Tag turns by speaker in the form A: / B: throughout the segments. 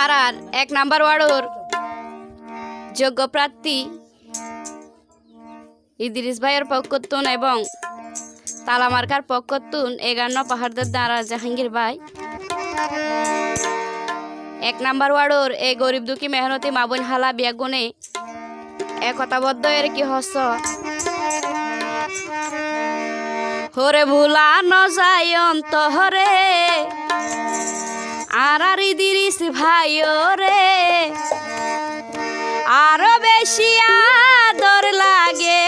A: আর আর এক নাম্বার ওয়ার্ডর যোগ্য প্রার্থী ইদ্রিস ভাইয়ের পক্ষতুন এবং তালামার্কার পক্ষতুন এগান্ন, পাহাড়দের দ্বারা জাহাঙ্গীর ভাই। এক নাম্বার ওয়ার্ডর এই গরিব দুঃখী মেহনতি মাবুন হালা বিয়াগুনে একতাবদ্ধ এর কি হস হরে ভুলা ন যায় অন্তহরে আর আর ইদিরিস ভাই রে। আরও বেশি আদর লাগে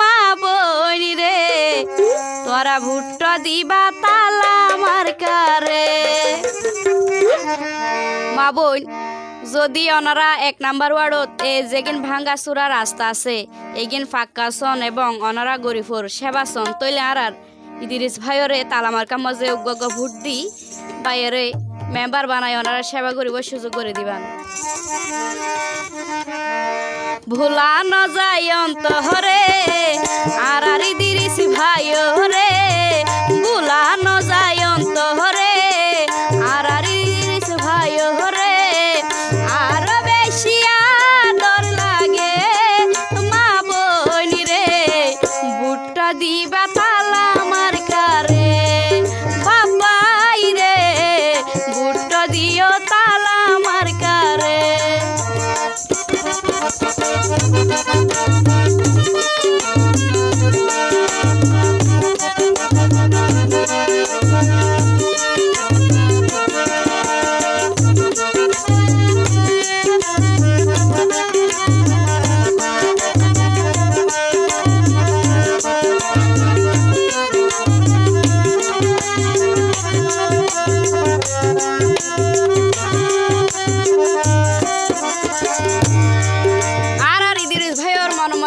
A: মা বোন রে। তোরা ভুট্ট দিবা তালা আমার কারে মা বোন, যদি ওনারা এক নাম্বার ওয়ার্ডত এ যেগিন ভাঙ্গা চূড়া রাস্তা আছে, এগিন ফাক্কাসন এবং ওনারা গরিফর সেবাসন তৈলে আর ইদিরিস ভাইয়রে তালামার কামজে উগ্গ ভোট দি। বাইরে মেম্বার বানায়, ওনারা সেবা করিব, সুযোগ করে দিবান। ভুলানো যায় অন্তহরে আর আরি দিরিস ভাই রে।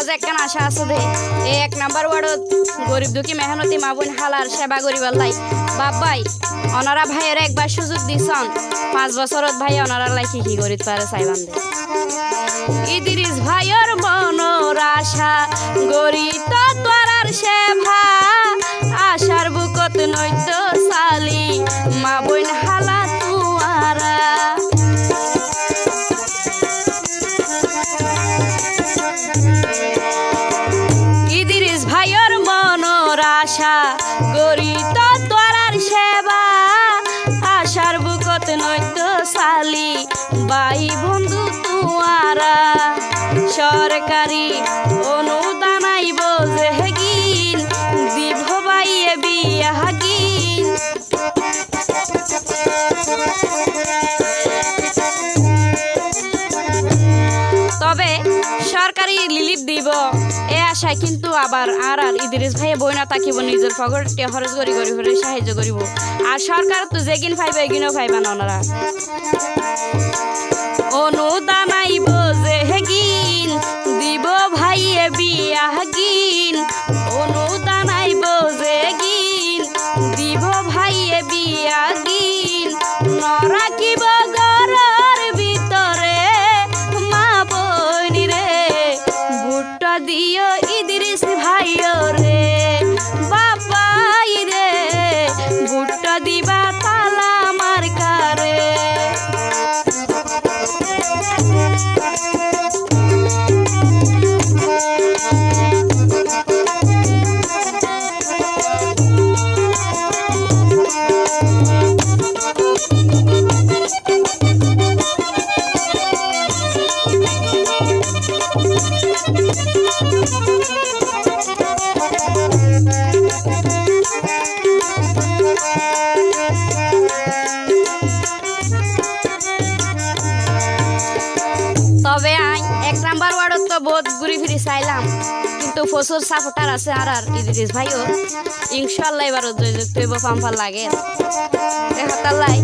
A: মজা একখান আশা আছে দে। এক নাম্বার ওয়ার্ডত গরিব দুঃখী মেহনতি মা বোন হালার সেবা করিবার লাই। বাবাই অনারা ভাইয়ের একবার সুযোগ দিছন। পাঁচ বছরত ভাই অনারা লাই কি কি করিত পারে চাইবান দে। ইদিরিস ভাইয়ের মনোর আশা গরিত তোরার সেবা। আশার বুকত নৈত সালি, মা আশা গরিত তোরার সেবা। আশার বুকত নৈত সালি বাই বন্ধু তুয়ারা। সরকারি সরকারি লিলিপ দিব। এ আশায় কিন্তু আবার আর আর ইদিরিস ভাইয়ে বই না তাকিব নিজের পকেটে খরচ করি করি করে সাহায্য করিব। আর সরকার তো যেগিন ফাইবে এগিনও ফাইবা না ওনারা। অনুদান আইব তবে আই এক নাম্বার ওয়ার্ডত তো বহুত ঘুরি ফিরি চাইলাম, কিন্তু প্রচুর সাপোর্টার আছে আর আর ইদিরিস ভাইও। ইনশাল্লাহ এবার তৈব পাম্পার লাগে। দেখা তাল্লাই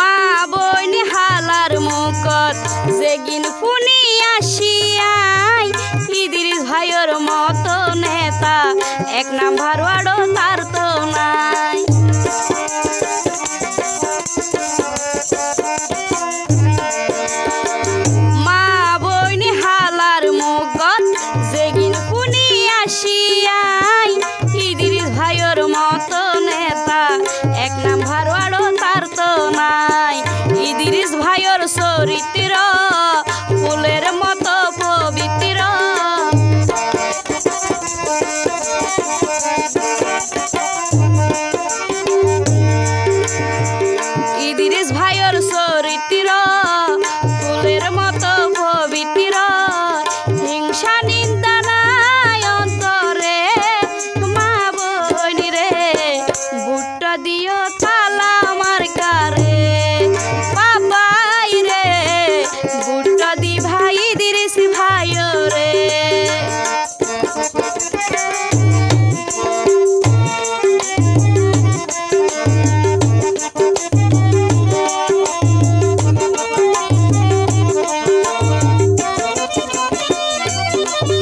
A: মা বইন হালার মুখত যেগিন ফুনি আসিয়াই ইদির ভাইয়ের মতো নেতা। এক নাম্বার ওয়ার্ডও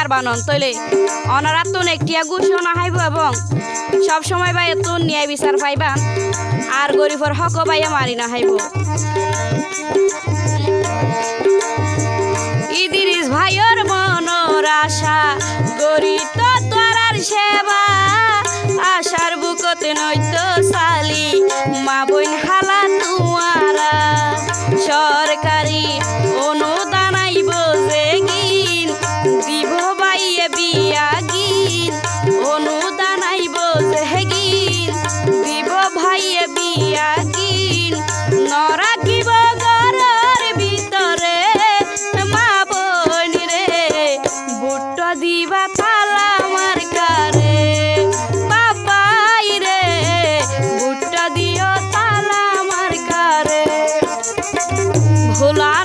A: পারবা নন তৈলে। অনারা একটিয়া গুছিও না হাইব এবং সব সময় ভাই এত ন্যায় বিচার পাইবা, আর গরিবর হক বাই মারি না হাইব। ইদিরিস মনোর আশা গরি তো তোরার সেবা, আশার বুকতে নয়তো সালি, মা হালা তোমারা সরকারি celular